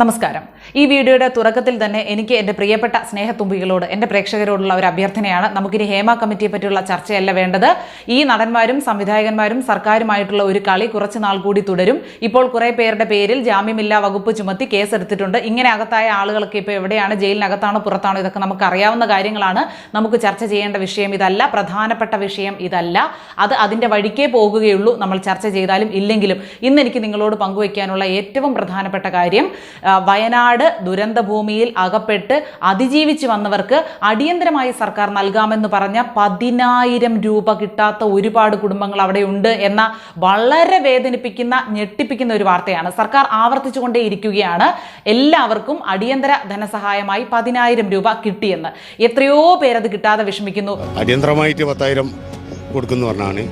നമസ്കാരം. ഈ വീഡിയോയുടെ തുടക്കത്തിൽ തന്നെ എനിക്ക് എന്റെ പ്രിയപ്പെട്ട സ്നേഹത്തുമ്പികളോട് എന്റെ പ്രേക്ഷകരോടുള്ള ഒരു അഭ്യർത്ഥനയാണ്. നമുക്കിനി ഹേമ കമ്മിറ്റിയെ പറ്റിയുള്ള ചർച്ചയല്ല വേണ്ടത്. ഈ നടന്മാരും സംവിധായകന്മാരും സർക്കാരുമായിട്ടുള്ള ഒരു കളി കുറച്ച് നാൾ കൂടി തുടരും. ഇപ്പോൾ കുറേ പേരുടെ പേരിൽ ജാമ്യമില്ലാ വകുപ്പ് ചുമത്തി കേസെടുത്തിട്ടുണ്ട്. ഇങ്ങനെ അകത്തായ ആളുകളൊക്കെ ഇപ്പോൾ എവിടെയാണ്? ജയിലിനകത്താണോ? പുറത്താണോ? ഇതൊക്കെ നമുക്ക് അറിയാവുന്ന കാര്യങ്ങളാണ്. നമുക്ക് ചർച്ച ചെയ്യേണ്ട വിഷയം ഇതല്ല. പ്രധാനപ്പെട്ട വിഷയം ഇതല്ല. അത് അതിന്റെ വഴിക്കേ പോകുകയുള്ളൂ. നമ്മൾ ചർച്ച ചെയ്താലും ഇല്ലെങ്കിലും. ഇന്ന് എനിക്ക് നിങ്ങളോട് പങ്കുവയ്ക്കാനുള്ള ഏറ്റവും പ്രധാനപ്പെട്ട കാര്യം വയനാട് ദുരന്തഭൂമിയിൽ അകപ്പെട്ട് അതിജീവിച്ച് വന്നവർക്ക് അടിയന്തരമായി സർക്കാർ നൽകാമെന്ന് പറഞ്ഞ പതിനായിരം രൂപ കിട്ടാത്ത ഒരുപാട് കുടുംബങ്ങൾ അവിടെ ഉണ്ട് എന്ന വളരെ വേദനിപ്പിക്കുന്ന ഞെട്ടിപ്പിക്കുന്ന ഒരു വാർത്തയാണ്. സർക്കാർ ആവർത്തിച്ചുകൊണ്ടേയിരിക്കുകയാണ്. എല്ലാവർക്കും അടിയന്തര ധനസഹായമായി പതിനായിരം രൂപ കിട്ടിയെന്ന്. എത്രയോ പേരത് കിട്ടാതെ വിഷമിക്കുന്നു. അടിയന്തരമായിട്ട് പത്തായിരം കൊടുക്കുന്നു പറഞ്ഞാണ്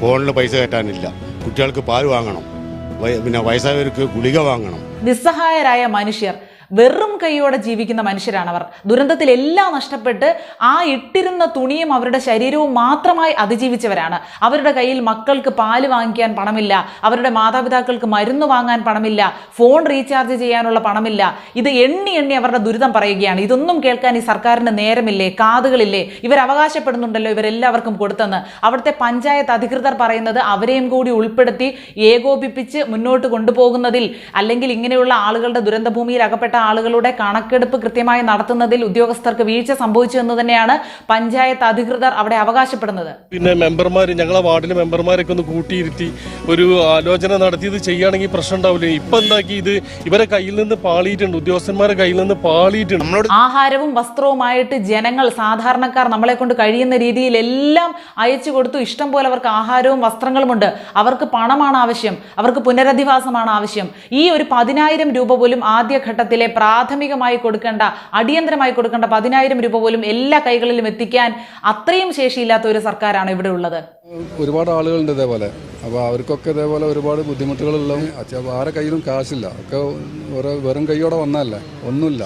ഫോണിൽ പൈസ കയറ്റാനില്ല. കുട്ടികൾക്ക് പാൽ വാങ്ങണം. പിന്നെ വയസ്സായവർക്ക് ഗുളിക വാങ്ങണം. നിസ്സഹായരായ മനുഷ്യർ വെറും കൈയോടെ ജീവിക്കുന്ന മനുഷ്യരാണ് അവർ ദുരന്തത്തിൽ എല്ലാം നഷ്ടപ്പെട്ട് ആ ഇട്ടിരുന്ന തുണിയും അവരുടെ ശരീരവും മാത്രമായി അതിജീവിച്ചവരാണ്. അവരുടെ കയ്യിൽ മക്കൾക്ക് പാൽ വാങ്ങിക്കാൻ പണമില്ല. അവരുടെ മാതാപിതാക്കൾക്ക് മരുന്ന് വാങ്ങാൻ പണമില്ല. ഫോൺ റീചാർജ് ചെയ്യാനുള്ള പണമില്ല. ഇത് എണ്ണി എണ്ണി അവരുടെ ദുരിതം പറയുകയാണ്. ഇതൊന്നും കേൾക്കാൻ ഈ സർക്കാരിന് നേരമില്ലേ? കാതുകളില്ലേ? ഇവർ അവകാശപ്പെടുന്നുണ്ടല്ലോ ഇവരെല്ലാവർക്കും കൊടുത്തെന്ന്. അവിടുത്തെ പഞ്ചായത്ത് അധികൃതർ പറയുന്നത് അവരെയും കൂടി ഉൾപ്പെടുത്തി ഏകോപിപ്പിച്ച് മുന്നോട്ട് കൊണ്ടുപോകുന്നതിൽ അല്ലെങ്കിൽ ഇങ്ങനെയുള്ള ആളുകളുടെ ദുരന്തഭൂമിയിൽ അകപ്പെട്ട ആളുകളുടെ കണക്കെടുപ്പ് കൃത്യമായി നടത്തുന്നതിൽ ഉദ്യോഗസ്ഥർക്ക് വീഴ്ച സംഭവിച്ചു എന്ന് തന്നെയാണ് പഞ്ചായത്ത് അധികൃതർ അവിടെ അവകാശപ്പെടുന്നത്. പിന്നെ മെമ്പർമാർ ഞങ്ങളെ വാർഡിലെ മെമ്പർമാരൊക്കെ ഒന്ന് കൂട്ടിയിരുത്തി ഒരു ആലോചന നടത്തിയത് ചെയ്യുകയാണെങ്കിൽ പ്രശ്നം ഉണ്ടാവില്ല. ഇപ്പൊ എന്താക്കി ഇത്? ഇവരെ കയ്യിൽ നിന്ന് പാളിയിട്ടുണ്ട് ഉദ്യോഗസ്ഥന്മാരെ കയ്യിൽ നിന്ന് പാളിയിട്ടുണ്ട്. നമ്മളോട് ആഹാരവും വസ്ത്രവുമായിട്ട് ജനങ്ങൾ സാധാരണക്കാർ നമ്മളെ കൊണ്ട് കഴിയുന്ന രീതിയിൽ എല്ലാം അയച്ചു കൊടുത്തു. ഇഷ്ടം പോലെ അവർക്ക് ആഹാരവും വസ്ത്രങ്ങളുമുണ്ട് അവർക്ക് പണമാണ് ആവശ്യം. അവർക്ക് പുനരധിവാസമാണ് ആവശ്യം. ഈ ഒരു പതിനായിരം രൂപ പോലും ആദ്യഘട്ടത്തിലെ പ്രാഥമികമായി കൊടുക്കേണ്ട അടിയന്തരമായി കൊടുക്കേണ്ട പതിനായിരം രൂപ പോലും എല്ലാ കൈകളിലും എത്തിക്കാൻ അത്രയും ശേഷിയില്ലാത്ത ഒരു സർക്കാരാണ് ഇവിടെ ഉള്ളത്. ഒരുപാട് ആളുകളുണ്ട് ഇതേപോലെ. അപ്പോൾ അവർക്കൊക്കെ ഇതേപോലെ ഒരുപാട് ബുദ്ധിമുട്ടുകളുള്ള ആരെ കയ്യിലും കാശില്ല. ഒക്കെ ഓരോ വെറും കൈയോടെ വന്നല്ലേ ഒന്നുമില്ല.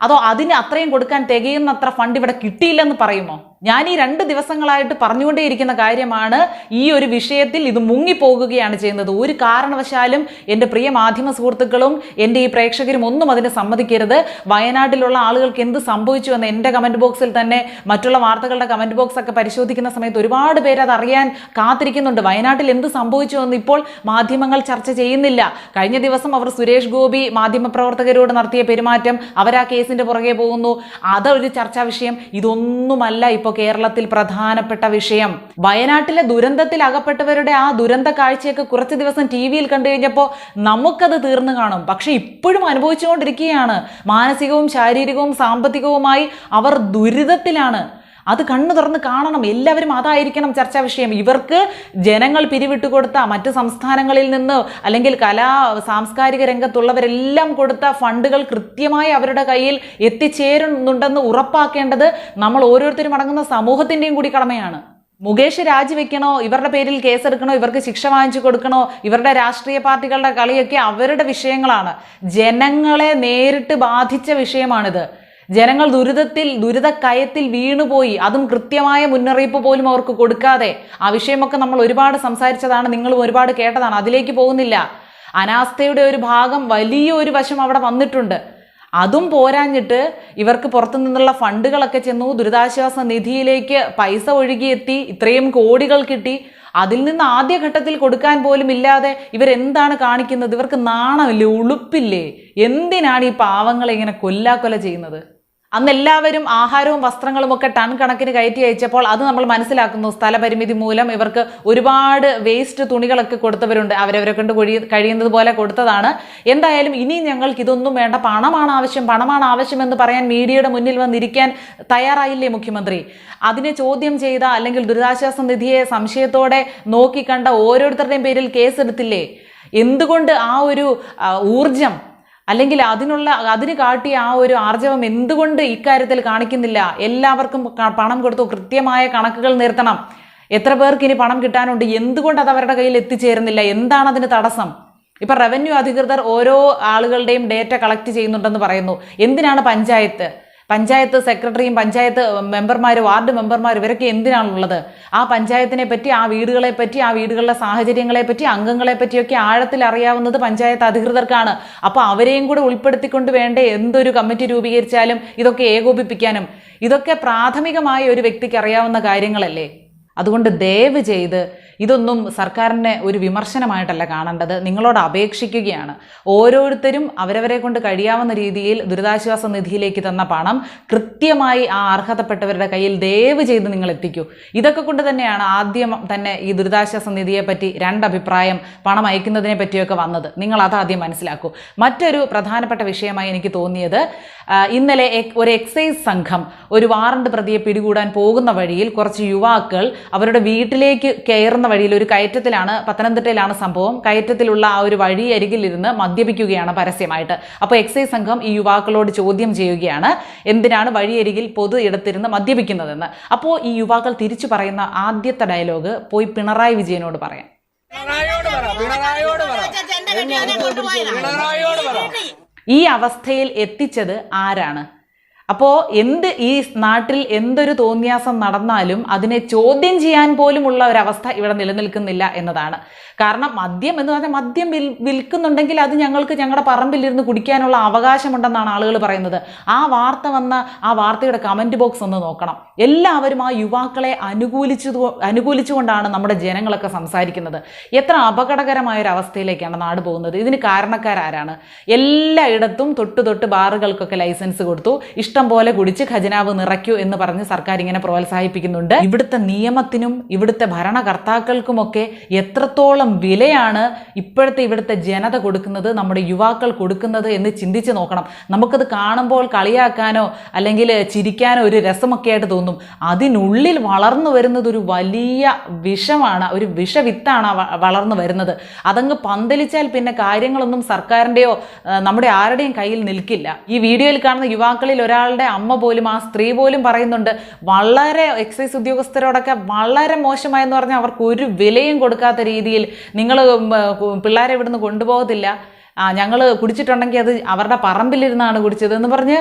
അതോ അതിന് അത്രയും കൊടുക്കാൻ തികയുന്നത്ര ഫണ്ട് ഇവിടെ കിട്ടിയില്ലെന്ന് പറയുമോ? ഞാൻ ഈ രണ്ട് ദിവസങ്ങളായിട്ട് പറഞ്ഞുകൊണ്ടേയിരിക്കുന്ന കാര്യമാണ് ഈ ഒരു വിഷയത്തിൽ ഇത് മുങ്ങിപ്പോകുകയാണ് ചെയ്യുന്നത്. ഒരു കാരണവശാലും എന്റെ പ്രിയ മാധ്യമ സുഹൃത്തുക്കളും എന്റെ ഈ പ്രേക്ഷകരും ഒന്നും അതിന് സമ്മതിക്കരുത്. വയനാട്ടിലുള്ള ആളുകൾക്ക് എന്ത് സംഭവിച്ചു എന്ന് എന്റെ കമന്റ് ബോക്സിൽ തന്നെ മറ്റുള്ള വാർത്തകളുടെ കമന്റ് ബോക്സ് ഒക്കെ പരിശോധിക്കുന്ന സമയത്ത് ഒരുപാട് പേര് അത് അറിയാൻ കാത്തിരിക്കുന്നുണ്ട്. വയനാട്ടിൽ എന്ത് സംഭവിച്ചു എന്ന് ഇപ്പോൾ മാധ്യമങ്ങൾ ചർച്ച ചെയ്യുന്നില്ല. കഴിഞ്ഞ ദിവസം അവർ സുരേഷ് ഗോപി മാധ്യമപ്രവർത്തകരോട് നടത്തിയ പെരുമാറ്റം അവർ ആ കേസിന്റെ പുറകെ പോകുന്നു. അതൊരു ചർച്ചാ വിഷയം. ഇതൊന്നുമല്ല ഇപ്പോൾ കേരളത്തിൽ പ്രധാനപ്പെട്ട വിഷയം. വയനാട്ടിലെ ദുരന്തത്തിൽ അകപ്പെട്ടവരുടെ ആ ദുരന്ത കാഴ്ചയൊക്കെ കുറച്ച് ദിവസം ടി വിയിൽ കണ്ടു കഴിഞ്ഞപ്പോൾ നമുക്കത് തീർന്നു കാണും. പക്ഷെ ഇപ്പോഴും അനുഭവിച്ചുകൊണ്ടിരിക്കുകയാണ്. മാനസികവും ശാരീരികവും സാമ്പത്തികവുമായി അവർ ദുരിതത്തിലാണ്. അത് കണ്ണു തുറന്ന് കാണണം. എല്ലാവരും അതായിരിക്കണം ചർച്ചാ വിഷയം. ഇവർക്ക് ജനങ്ങൾ പിരിവിട്ട് കൊടുത്ത മറ്റ് സംസ്ഥാനങ്ങളിൽ നിന്ന് അല്ലെങ്കിൽ കലാ സാംസ്കാരിക രംഗത്തുള്ളവരെല്ലാം കൊടുത്ത ഫണ്ടുകൾ കൃത്യമായി അവരുടെ കയ്യിൽ എത്തിച്ചേരുന്നുണ്ടെന്ന് ഉറപ്പാക്കേണ്ടത് നമ്മൾ ഓരോരുത്തരും അടങ്ങുന്ന സമൂഹത്തിന്റെയും കൂടി കടമയാണ്. മുകേഷ് രാജിവെക്കണോ? ഇവരുടെ പേരിൽ കേസെടുക്കണോ? ഇവർക്ക് ശിക്ഷ വാങ്ങിച്ചു കൊടുക്കണോ? ഇവരുടെ രാഷ്ട്രീയ പാർട്ടികളുടെ കളിയൊക്കെ അവരുടെ വിഷയങ്ങളാണ്. ജനങ്ങളെ നേരിട്ട് ബാധിച്ച വിഷയമാണിത്. ജനങ്ങൾ ദുരിതത്തിൽ ദുരിതക്കയത്തിൽ വീണുപോയി. അതും കൃത്യമായ മുന്നറിയിപ്പ് പോലും അവർക്ക് കൊടുക്കാതെ. ആ വിഷയമൊക്കെ നമ്മൾ ഒരുപാട് സംസാരിച്ചതാണ് നിങ്ങളും ഒരുപാട് കേട്ടതാണ്. അതിലേക്ക് പോകുന്നില്ല. അനാസ്ഥയുടെ ഒരു ഭാഗം വലിയ ഒരു വശം അവിടെ വന്നിട്ടുണ്ട്. അതും പോരാഞ്ഞിട്ട് ഇവർക്ക് പുറത്തു നിന്നുള്ള ഫണ്ടുകളൊക്കെ ചെന്നു ദുരിതാശ്വാസ നിധിയിലേക്ക് പൈസ ഒഴുകിയെത്തി ഇത്രയും കോടികൾ കിട്ടി. അതിൽ നിന്ന് ആദ്യഘട്ടത്തിൽ കൊടുക്കാൻ പോലും ഇല്ലാതെ ഇവരെന്താണ് കാണിക്കുന്നത്? ഇവർക്ക് നാണമില്ലേ? ഉളുപ്പില്ലേ? എന്തിനാണ് ഈ പാവങ്ങളെ ഇങ്ങനെ കൊല്ലാക്കൊല ചെയ്യുന്നത്? അന്ന് എല്ലാവരും ആഹാരവും വസ്ത്രങ്ങളും ഒക്കെ ടൺ കണക്കിന് കയറ്റി അയച്ചപ്പോൾ അത് നമ്മൾ മനസ്സിലാക്കുന്നു. സ്ഥലപരിമിതി മൂലം ഇവർക്ക് ഒരുപാട് വേസ്റ്റ് തുണികളൊക്കെ കൊടുത്തവരുണ്ട്. അവരവരെ കൊണ്ട് കൊഴി കഴിയുന്നത് പോലെ കൊടുത്തതാണ്. എന്തായാലും ഇനി ഞങ്ങൾക്ക് ഇതൊന്നും വേണ്ട. പണമാണ് ആവശ്യം. പണമാണ് ആവശ്യം എന്ന് പറയാൻ മീഡിയയുടെ മുന്നിൽ വന്നിരിക്കാൻ തയ്യാറായില്ലേ മുഖ്യമന്ത്രി? അതിനെ ചോദ്യം ചെയ്ത അല്ലെങ്കിൽ ദുരിതാശ്വാസ നിധിയെ സംശയത്തോടെ നോക്കിക്കണ്ട ഓരോരുത്തരുടെയും പേരിൽ കേസെടുത്തില്ലേ? എന്തുകൊണ്ട് ആ ഒരു ഊർജം അല്ലെങ്കിൽ അതിനുള്ള അതിന് കാട്ടിയ ആ ഒരു ആർജവം എന്തുകൊണ്ട് ഇക്കാര്യത്തിൽ കാണിക്കുന്നില്ല? എല്ലാവർക്കും പണം കൊടുത്തു കൃത്യമായ കണക്കുകൾ നിർത്തണം. എത്ര പേർക്ക് ഇനി പണം കിട്ടാനുണ്ട്? എന്തുകൊണ്ട് അത് അവരുടെ കയ്യിൽ എത്തിച്ചേരുന്നില്ല? എന്താണ് അതിന് തടസ്സം? ഇപ്പം റവന്യൂ അധികൃതർ ഓരോ ആളുകളുടെയും ഡേറ്റ കളക്ട് ചെയ്യുന്നുണ്ടെന്ന് പറയുന്നു. എന്തിനാണ് പഞ്ചായത്ത്? പഞ്ചായത്ത് സെക്രട്ടറിയും പഞ്ചായത്ത് മെമ്പർമാർ വാർഡ് മെമ്പർമാർ ഇവരൊക്കെ എന്തിനാണുള്ളത്? ആ പഞ്ചായത്തിനെ പറ്റി ആ വീടുകളെ പറ്റി ആ വീടുകളിലെ സാഹചര്യങ്ങളെ പറ്റി അംഗങ്ങളെ പറ്റിയൊക്കെ ആഴത്തിൽ അറിയാവുന്നത് പഞ്ചായത്ത് അധികൃതർക്കാണ്. അപ്പോൾ അവരെയും കൂടെ ഉൾപ്പെടുത്തിക്കൊണ്ട് വേണ്ടേ എന്തൊരു കമ്മിറ്റി രൂപീകരിച്ചാലും ഇതൊക്കെ ഏകോപിപ്പിക്കാനും. ഇതൊക്കെ പ്രാഥമികമായ ഒരു വ്യക്തിക്ക് അറിയാവുന്ന കാര്യങ്ങളല്ലേ? അതുകൊണ്ട് ദയവ് ചെയ്ത് ഇതൊന്നും സർക്കാരിനെ ഒരു വിമർശനമായിട്ടല്ല കാണേണ്ടത്. നിങ്ങളോട് അപേക്ഷിക്കുകയാണ്. ഓരോരുത്തരും അവരവരെ കൊണ്ട് കഴിയാവുന്ന രീതിയിൽ ദുരിതാശ്വാസ നിധിയിലേക്ക് തന്ന പണം കൃത്യമായി ആ അർഹതപ്പെട്ടവരുടെ കയ്യിൽ ദയവ് ചെയ്ത് നിങ്ങൾ എത്തിക്കൂ. ഇതൊക്കെ കൊണ്ട് തന്നെയാണ് ആദ്യം തന്നെ ഈ ദുരിതാശ്വാസ നിധിയെ പറ്റി രണ്ടഭിപ്രായം പണം അയക്കുന്നതിനെ പറ്റിയൊക്കെ വന്നത്. നിങ്ങൾ അതാദ്യം മനസ്സിലാക്കൂ. മറ്റൊരു പ്രധാനപ്പെട്ട വിഷയമായി എനിക്ക് തോന്നിയത് ഇന്നലെ ഒരു എക്സൈസ് സംഘം ഒരു വാറണ്ട് പ്രതിയെ പിടികൂടാൻ പോകുന്ന വഴിയിൽ കുറച്ച് യുവാക്കൾ അവരുടെ വീട്ടിലേക്ക് കയറുന്ന വഴിയിൽ ഒരു കയറ്റത്തിലാണ് പത്തനംതിട്ടയിലാണ് സംഭവം. കയറ്റത്തിലുള്ള ആ ഒരു വഴി അരികിലിരുന്ന് മദ്യപിക്കുകയാണ് പരസ്യമായിട്ട്. അപ്പോൾ എക്സൈസ് സംഘം ഈ യുവാക്കളോട് ചോദ്യം ചെയ്യുകയാണ് എന്തിനാണ് വഴിയരികിൽ പൊതു ഇടത്തിരുന്ന് മദ്യപിക്കുന്നതെന്ന്? അപ്പോൾ ഈ യുവാക്കൾ തിരിച്ചു പറയുന്ന ആദ്യത്തെ ഡയലോഗ് പോയി പിണറായി വിജയനോട് പറയാം. ഈ അവസ്ഥയിൽ എത്തിച്ചത് ആരാണ്? അപ്പോൾ എന്ത് ഈ നാട്ടിൽ എന്തൊരു തോന്നിയാസം നടന്നാലും അതിനെ ചോദ്യം ചെയ്യാൻ പോലുമുള്ള ഒരവസ്ഥ ഇവിടെ നിലനിൽക്കുന്നില്ല എന്നതാണ്. കാരണം മദ്യം എന്ന് പറഞ്ഞാൽ മദ്യം വിൽ വിൽക്കുന്നുണ്ടെങ്കിൽ അത് ഞങ്ങൾക്ക് ഞങ്ങളുടെ പറമ്പിലിരുന്ന് കുടിക്കാനുള്ള അവകാശമുണ്ടെന്നാണ് ആളുകൾ പറയുന്നത്. ആ വാർത്ത വന്ന ആ വാർത്തയുടെ കമന്റ് ബോക്സ് ഒന്ന് നോക്കണം. എല്ലാവരും ആ യുവാക്കളെ അനുകൂലിച്ചു അനുകൂലിച്ചുകൊണ്ടാണ് നമ്മുടെ ജനങ്ങളൊക്കെ സംസാരിക്കുന്നത്. എത്ര അപകടകരമായ ഒരു അവസ്ഥയിലേക്കാണ് നാട് പോകുന്നത്? ഇതിന് കാരണക്കാരാരാണ്? എല്ലായിടത്തും തൊട്ട് തൊട്ട് ബാറുകൾക്കൊക്കെ ലൈസൻസ് കൊടുത്തു. ഇഷ്ടം പോലെ കുടിച്ച് ഖജനാവ് നിറയ്ക്കൂ എന്ന് പറഞ്ഞ് സർക്കാർ ഇങ്ങനെ പ്രോത്സാഹിപ്പിക്കുന്നുണ്ട്. ഇവിടുത്തെ നിയമത്തിനും ഇവിടുത്തെ ഭരണകർത്താക്കൾക്കുമൊക്കെ എത്രത്തോളം വിലയാണ് ഇപ്പോഴത്തെ ഇവിടുത്തെ ജനത കൊടുക്കുന്നത് നമ്മുടെ യുവാക്കൾ കൊടുക്കുന്നത് എന്ന് ചിന്തിച്ച് നോക്കണം. നമുക്കത് കാണുമ്പോൾ കളിയാക്കാനോ അല്ലെങ്കിൽ ചിരിക്കാനോ ഒരു രസമൊക്കെ ആയിട്ട് തോന്നും. അതിനുള്ളിൽ വളർന്നു വരുന്നത് ഒരു വലിയ വിഷമാണ് ഒരു വിഷവിത്താണ് വളർന്നു വരുന്നത്. അതങ്ങ് പന്തലിച്ചാൽ പിന്നെ കാര്യങ്ങളൊന്നും സർക്കാരിന്റെയോ നമ്മുടെ ആരുടെയും കയ്യിൽ നിൽക്കില്ല. ഈ വീഡിയോയിൽ കാണുന്ന യുവാക്കളിൽ ഒരാളുടെ അമ്മ പോലും ആ സ്ത്രീ പോലും പറയുന്നുണ്ട് വളരെ എക്സൈസ് ഉദ്യോഗസ്ഥരോടൊക്കെ വളരെ മോശമായെന്ന് പറഞ്ഞാൽ അവർക്ക് ഒരു വിലയും കൊടുക്കാത്ത രീതിയിൽ നിങ്ങൾ പിള്ളേരെ ഇവിടുന്ന് കൊണ്ടുപോകത്തില്ല. ഞങ്ങൾ കുടിച്ചിട്ടുണ്ടെങ്കിൽ അത് അവരുടെ പറമ്പിലിരുന്നാണ് കുടിച്ചത് എന്ന് പറഞ്ഞ്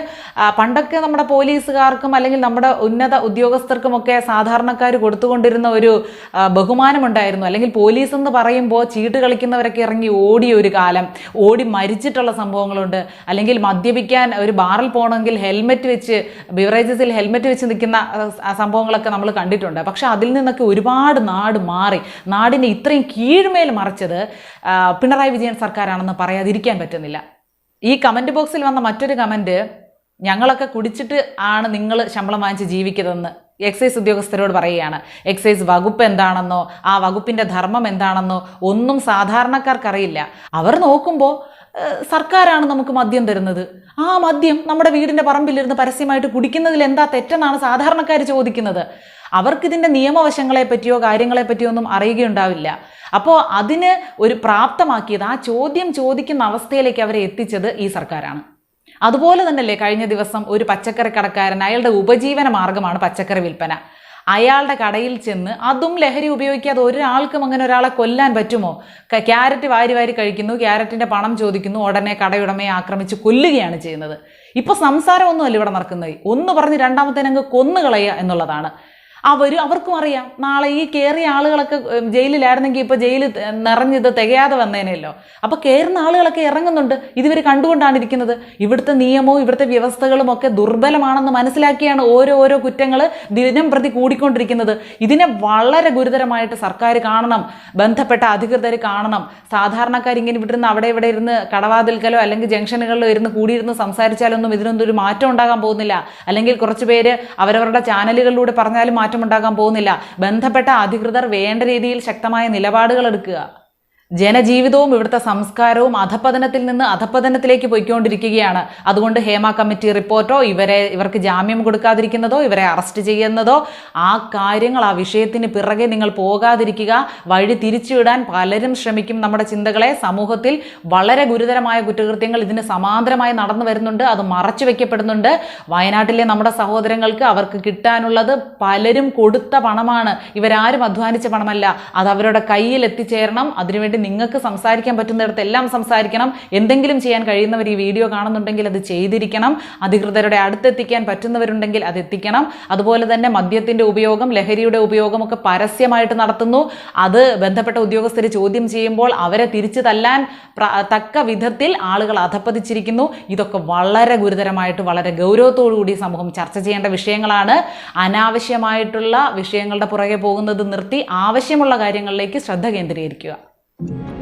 പണ്ടൊക്കെ നമ്മുടെ പോലീസുകാർക്കും അല്ലെങ്കിൽ നമ്മുടെ ഉന്നത ഉദ്യോഗസ്ഥർക്കുമൊക്കെ സാധാരണക്കാർ കൊടുത്തുകൊണ്ടിരുന്ന ഒരു ബഹുമാനമുണ്ടായിരുന്നു. അല്ലെങ്കിൽ പോലീസ് എന്ന് പറയുമ്പോൾ ചീട്ട് കളിക്കുന്നവരൊക്കെ ഇറങ്ങി ഓടിയ ഒരു കാലം. ഓടി മരിച്ചിട്ടുള്ള സംഭവങ്ങളുണ്ട്. അല്ലെങ്കിൽ മദ്യപിക്കാൻ ഒരു ബാറിൽ പോകണമെങ്കിൽ ഹെൽമെറ്റ് വെച്ച് ബിവറേജസിൽ ഹെൽമെറ്റ് വെച്ച് നിൽക്കുന്ന സംഭവങ്ങളൊക്കെ നമ്മൾ കണ്ടിട്ടുണ്ട്. പക്ഷേ അതിൽ നിന്നൊക്കെ ഒരുപാട് നാട് മാറി. നാടിനെ ഇത്രയും കീഴ്മേൽ മറിച്ചത് പിണറായി വിജയൻ സർക്കാരാണെന്ന് പറയാതിരിക്കാൻ പറ്റുന്നില്ല. ഈ കമന്റ് ബോക്സിൽ വന്ന മറ്റൊരു കമന്റ് ഞങ്ങളൊക്കെ കുടിച്ചിട്ട് ആണ് നിങ്ങൾ ശമ്പളം വാങ്ങിച്ച് ജീവിക്കുന്നതെന്ന് എക്സൈസ് ഉദ്യോഗസ്ഥരോട് പറയുകയാണ്. എക്സൈസ് വകുപ്പ് എന്താണെന്നോ ആ വകുപ്പിന്റെ ധർമ്മം എന്താണെന്നോ ഒന്നും സാധാരണക്കാർക്കറിയില്ല. അവർ നോക്കുമ്പോൾ സർക്കാരാണ് നമുക്ക് മദ്യം തരുന്നത്. ആ മദ്യം നമ്മുടെ വീടിന്റെ പറമ്പിലിരുന്ന് പരസ്യമായിട്ട് കുടിക്കുന്നതിൽ എന്താ തെറ്റെന്നാണ് സാധാരണക്കാർ ചോദിക്കുന്നത്. അവർക്കിതിന്റെ നിയമവശങ്ങളെ പറ്റിയോ കാര്യങ്ങളെ പറ്റിയോ ഒന്നും അറിയുകയുണ്ടാവില്ല. അപ്പോൾ അതിന് ഒരു പ്രാപ്തമാക്കിയത് ആ ചോദ്യം ചോദിക്കുന്ന അവസ്ഥയിലേക്ക് അവരെ എത്തിച്ചത് ഈ സർക്കാരാണ്. അതുപോലെ തന്നെയല്ലേ കഴിഞ്ഞ ദിവസം ഒരു പച്ചക്കറി കടക്കാരൻ അയാളുടെ ഉപജീവന മാർഗമാണ് പച്ചക്കറി വിൽപ്പന. അയാളുടെ കടയിൽ ചെന്ന് അതും ലഹരി ഉപയോഗിക്കാതെ ഒരാൾക്കും അങ്ങനെ ഒരാളെ കൊല്ലാൻ പറ്റുമോ? ക്യാരറ്റ് വാരി വാരി കഴിക്കുന്നു ക്യാരറ്റിന്റെ പണം ചോദിക്കുന്നു ഉടനെ കടയുടമയെ ആക്രമിച്ച് കൊല്ലുകയാണ് ചെയ്യുന്നത്. ഇപ്പൊ സംസാരമൊന്നുമല്ല ഇവിടെ നടക്കുന്നത്. ഒന്ന് പറഞ്ഞ് രണ്ടാമത്തേനങ്ങ് കൊന്നുകളയുക എന്നുള്ളതാണ്. അവർ അവർക്കും അറിയാം. നാളെ ഈ കയറിയ ആളുകളൊക്കെ ജയിലിലായിരുന്നെങ്കിൽ ഇപ്പോൾ ജയിൽ നിറഞ്ഞത് തികയാതെ വന്നേനല്ലോ അപ്പോൾ കയറുന്ന ആളുകളൊക്കെ ഇറങ്ങുന്നുണ്ട്. ഇതുവരെ കണ്ടുകൊണ്ടാണ് ഇരിക്കുന്നത്. ഇവിടുത്തെ നിയമവും ഇവിടുത്തെ വ്യവസ്ഥകളും ഒക്കെ ദുർബലമാണെന്ന് മനസ്സിലാക്കിയാണ് ഓരോ ഓരോ കുറ്റങ്ങൾ ദിനം പ്രതി കൂടിക്കൊണ്ടിരിക്കുന്നത്. ഇതിനെ വളരെ ഗുരുതരമായിട്ട് സർക്കാർ കാണണം. ബന്ധപ്പെട്ട അധികൃതർ കാണണം. സാധാരണക്കാർ ഇങ്ങനെ ഇവിടുന്ന് അവിടെ ഇവിടെ ഇരുന്ന് കടവാതിൽക്കലോ അല്ലെങ്കിൽ ജംഗ്ഷനുകളിലോ ഇരുന്ന് കൂടിയിരുന്ന് സംസാരിച്ചാലൊന്നും ഇതിനൊന്നും ഒരു മാറ്റം ഉണ്ടാകാൻ പോകുന്നില്ല. അല്ലെങ്കിൽ കുറച്ച് പേര് അവരവരുടെ ചാനലുകളിലൂടെ പറഞ്ഞാലും മാറ്റം ഉണ്ടാകാൻ പോകുന്നില്ല. ബന്ധപ്പെട്ട അധികൃതർ വേണ്ട രീതിയിൽ ശക്തമായ നിലപാടുകൾ എടുക്കുക. ജനജീവിതവും ഇവിടുത്തെ സംസ്കാരവും അധപ്പതനത്തിൽ നിന്ന് അധപ്പതനത്തിലേക്ക് പോയിക്കൊണ്ടിരിക്കുകയാണ്. അതുകൊണ്ട് ഹേമ കമ്മിറ്റി റിപ്പോർട്ടോ ഇവരെ ഇവർക്ക് ജാമ്യം കൊടുക്കാതിരിക്കുന്നതോ ഇവരെ അറസ്റ്റ് ചെയ്യുന്നതോ ആ കാര്യങ്ങൾ ആ വിഷയത്തിന് പിറകെ നിങ്ങൾ പോകാതിരിക്കുക വഴി തിരിച്ചുവിടാൻ പലരും ശ്രമിക്കും നമ്മുടെ ചിന്തകളെ. സമൂഹത്തിൽ വളരെ ഗുരുതരമായ കുറ്റകൃത്യങ്ങൾ ഇതിന് സമാന്തരമായി നടന്നു വരുന്നുണ്ട്. അത് മറച്ചു വയ്ക്കപ്പെടുന്നുണ്ട് വയനാട്ടിലെ നമ്മുടെ സഹോദരങ്ങൾക്ക് അവർക്ക് കിട്ടാനുള്ളത് പലരും കൊടുത്ത പണമാണ്. ഇവരാരും അധ്വാനിച്ച പണമല്ല. അത് അവരുടെ കയ്യിൽ എത്തിച്ചേരണം അതിനുവേണ്ടി വേണ്ടി നിങ്ങൾക്ക് സംസാരിക്കാൻ പറ്റുന്നിടത്ത് എല്ലാം സംസാരിക്കണം. എന്തെങ്കിലും ചെയ്യാൻ കഴിയുന്നവർ ഈ വീഡിയോ കാണുന്നുണ്ടെങ്കിൽ അത് ചെയ്തിരിക്കണം. അധികൃതരുടെ അടുത്തെത്തിക്കാൻ പറ്റുന്നവരുണ്ടെങ്കിൽ അത് എത്തിക്കണം അതുപോലെ തന്നെ മദ്യത്തിന്റെ ഉപയോഗം ലഹരിയുടെ ഉപയോഗം ഒക്കെ പരസ്യമായിട്ട് നടത്തുന്നു. അത് ബന്ധപ്പെട്ട ഉദ്യോഗസ്ഥർ ചോദ്യം ചെയ്യുമ്പോൾ അവരെ തിരിച്ചു തല്ലാൻ തക്ക വിധത്തിൽ ആളുകൾ അധപ്പതിച്ചിരിക്കുന്നു. ഇതൊക്കെ വളരെ ഗുരുതരമായിട്ട് വളരെ ഗൗരവത്തോടു കൂടി സമൂഹം ചർച്ച ചെയ്യേണ്ട വിഷയങ്ങളാണ്. അനാവശ്യമായിട്ടുള്ള വിഷയങ്ങളുടെ പുറകെ പോകുന്നത് നിർത്തി ആവശ്യമുള്ള കാര്യങ്ങളിലേക്ക് ശ്രദ്ധ കേന്ദ്രീകരിക്കുക. you